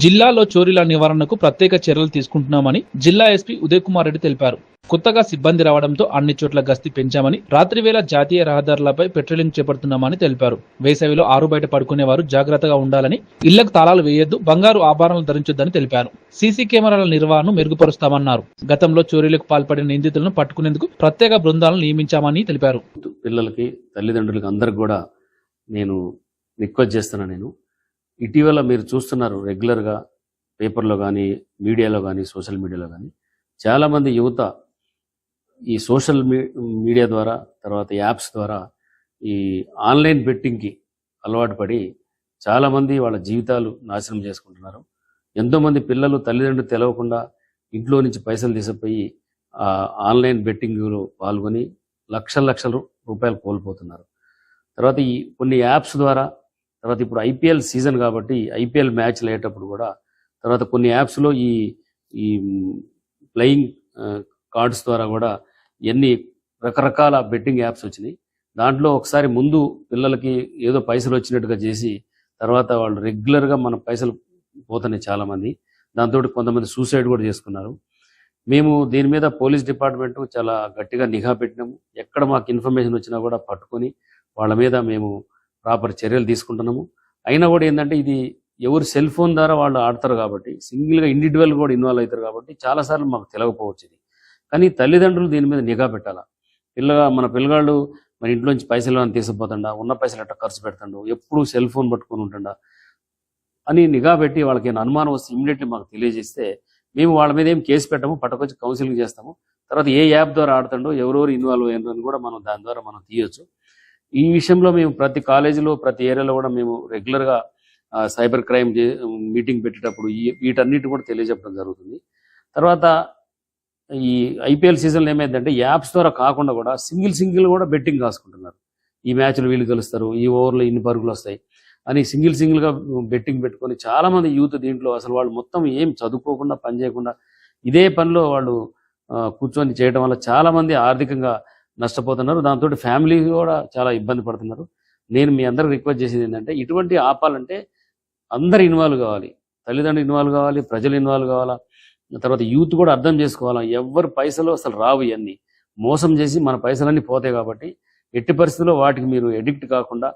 జిల్లాలో చోరీల నివారణకు ప్రత్యేక చర్యలు తీసుకుంటున్నామని జిల్లా ఎస్పీ ఉదయ్ కుమార్ రెడ్డి తెలిపారు. కొత్తగా సిబ్బంది రావడంతో అన్ని చోట్ల గస్తీ పెంచామని రాత్రివేళ జాతీయ రహదారులపై పెట్రోలింగ్ చేపడుతున్నామని తెలిపారు. వేసవిలో ఆరు బయట పడుకునేవారు జాగ్రత్తగా ఉండాలని ఇళ్ళకు తాళాలు వేయొద్దు బంగారు ఆభరణాలు ధరించొద్దని తెలిపారు. సీసీ కెమెరాల నిర్వహణను మెరుగుపరుస్తామన్నారు. గతంలో చోరీలకు పాల్పడిన నిందితులను పట్టుకునేందుకు ప్రత్యేక బృందాలను నియమించామని తెలిపారు. పిల్లలకి తల్లిదండ్రులకి అందరికి కూడా నేను రిక్వెస్ట్ చేస్తున్నా నేను. ఇటీవల మీరు చూస్తున్నారు రెగ్యులర్గా పేపర్లో కానీ మీడియాలో కానీ సోషల్ మీడియాలో కానీ చాలామంది యువత ఈ సోషల్ మీ- మీడియా ద్వారా తర్వాత యాప్స్ ద్వారా ఈ ఆన్లైన్ బెట్టింగ్కి అలవాటు పడి చాలామంది వాళ్ళ జీవితాలు నాశనం చేసుకుంటున్నారు. ఎంతోమంది పిల్లలు తల్లిదండ్రులు తెలవకుండా ఇంట్లో నుంచి పైసలు తీసుకుపోయి ఆ ఆన్లైన్ బెట్టింగ్లో పాల్గొని లక్షల లక్షల రూపాయలు కోల్పోతున్నారు. తర్వాత ఈ కొన్ని యాప్స్ ద్వారా తర్వాత ఇప్పుడు ఐపీఎల్ సీజన్ కాబట్టి ఐపీఎల్ మ్యాచ్లు అయ్యేటప్పుడు కూడా తర్వాత కొన్ని యాప్స్లో ఈ ఈ ప్లేయింగ్ కార్డ్స్ ద్వారా కూడా ఎన్ని రకరకాల బెట్టింగ్ యాప్స్ వచ్చినాయి. దాంట్లో ఒకసారి ముందు పిల్లలకి ఏదో పైసలు వచ్చినట్టుగా చేసి తర్వాత వాళ్ళు రెగ్యులర్గా మన పైసలు పోతున్నాయి చాలామంది. దాంతో కొంతమంది సూసైడ్ కూడా చేసుకున్నారు. మేము దీని మీద పోలీస్ డిపార్ట్మెంట్ చాలా గట్టిగా నిఘా పెట్టినాము. ఎక్కడ మాకు ఇన్ఫర్మేషన్ వచ్చినా కూడా పట్టుకొని వాళ్ళ మీద మేము ప్రాపర్ చర్యలు తీసుకుంటున్నాము. అయినా కూడా ఏంటంటే ఇది ఎవరు సెల్ ఫోన్ ద్వారా వాళ్ళు ఆడతారు కాబట్టి సింగిల్గా ఇండివిజువల్ కూడా ఇన్వాల్వ్ అవుతారు కాబట్టి చాలాసార్లు మాకు తెలియకపోవచ్చు ఇది. కానీ తల్లిదండ్రులు దీని మీద నిఘా పెట్టాలా? పిల్లగా మన పిల్లగాళ్ళు మన ఇంట్లోంచి పైసలు అని తీసుకుపోతుండా? ఉన్న పైసలు ఎట్లా ఖర్చు పెడతాడు? ఎప్పుడు సెల్ ఫోన్ పట్టుకొని ఉంటుండా? అని నిఘా పెట్టి వాళ్ళకి ఏమైనా అనుమానం వస్తే ఇమీడియట్లీ మాకు తెలియజేస్తే మేము వాళ్ళ మీద ఏం కేసు పెట్టము పట్టుకొచ్చి కౌన్సిలింగ్ చేస్తాము. తర్వాత ఏ యాప్ ద్వారా ఆడుతుండో ఎవరెవరు ఇన్వాల్వ్ అయ్యారు అని కూడా మనం దాని ద్వారా మనం తీయొచ్చు. ఈ విషయంలో మేము ప్రతి కాలేజీలో ప్రతి ఏరియాలో కూడా మేము రెగ్యులర్గా సైబర్ క్రైమ్ మీటింగ్ పెట్టేటప్పుడు వీటన్నిటి కూడా తెలియజెప్పడం జరుగుతుంది. తర్వాత ఈ ఐపీఎల్ సీజన్లో ఏమైందంటే యాప్స్ ద్వారా కాకుండా కూడా సింగిల్ సింగిల్ కూడా బెట్టింగ్ కాసుకుంటున్నారు ఈ మ్యాచ్లు వీళ్ళు గెలుస్తారు ఈ ఓవర్లో ఇన్ని పరుగులు వస్తాయి అని సింగిల్ సింగిల్గా బెట్టింగ్ పెట్టుకొని చాలామంది యూత్ దీంట్లో అసలు వాళ్ళు మొత్తం ఏం చదువుకోకుండా పని చేయకుండా ఇదే పనిలో వాళ్ళు కూర్చొని చేయడం వల్ల చాలామంది ఆర్థికంగా నష్టపోతున్నారు. దాంతో ఫ్యామిలీ కూడా చాలా ఇబ్బంది పడుతున్నారు. నేను మీ అందరికి రిక్వెస్ట్ చేసేది ఏంటంటే ఇటువంటి ఆపాలంటే అందరు ఇన్వాల్వ్ కావాలి. తల్లిదండ్రులు ఇన్వాల్వ్ కావాలి ప్రజలు ఇన్వాల్వ్ కావాలా? తర్వాత యూత్ కూడా అర్థం చేసుకోవాలా? ఎవరు పైసలు అసలు రావు ఇవన్నీ మోసం చేసి మన పైసలన్నీ పోతాయి కాబట్టి ఎట్టి పరిస్థితుల్లో వాటికి మీరు ఎడిక్ట్ కాకుండా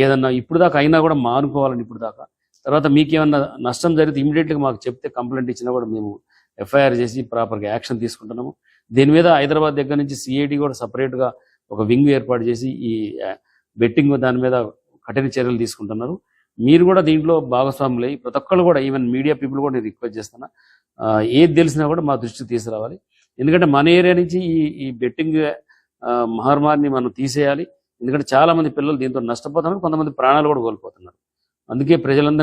ఏదన్నా ఇప్పుడు దాకా అయినా కూడా మానుకోవాలని ఇప్పుడు దాకా. తర్వాత మీకు ఏమన్నా నష్టం జరిగితే ఇమీడియట్గా మాకు చెప్తే కంప్లైంట్ ఇచ్చినా కూడా మేము ఎఫ్ఐఆర్ చేసి ప్రాపర్గా యాక్షన్ తీసుకుంటున్నాము. దీని మీద హైదరాబాద్ దగ్గర నుంచి సిఐటి కూడా సపరేట్గా ఒక వింగ్ ఏర్పాటు చేసి ఈ బెట్టింగ్ దాని మీద కఠిన చర్యలు తీసుకుంటున్నారు. మీరు కూడా దీంట్లో భాగస్వాములై ప్రతి ఒక్కళ్ళు కూడా ఈవెన్ మీడియా పీపుల్ కూడా నేను రిక్వెస్ట్ చేస్తున్నా ఏది తెలిసినా కూడా మా దృష్టికి తీసుకురావాలి. ఎందుకంటే మన ఏరియా నుంచి ఈ ఈ బెట్టింగ్ మహమ్మారిని మనం తీసేయాలి. ఎందుకంటే చాలా మంది పిల్లలు దీంతో నష్టపోతున్నారు కొంతమంది ప్రాణాలు కూడా కోల్పోతున్నారు. అందుకే ప్రజలందరూ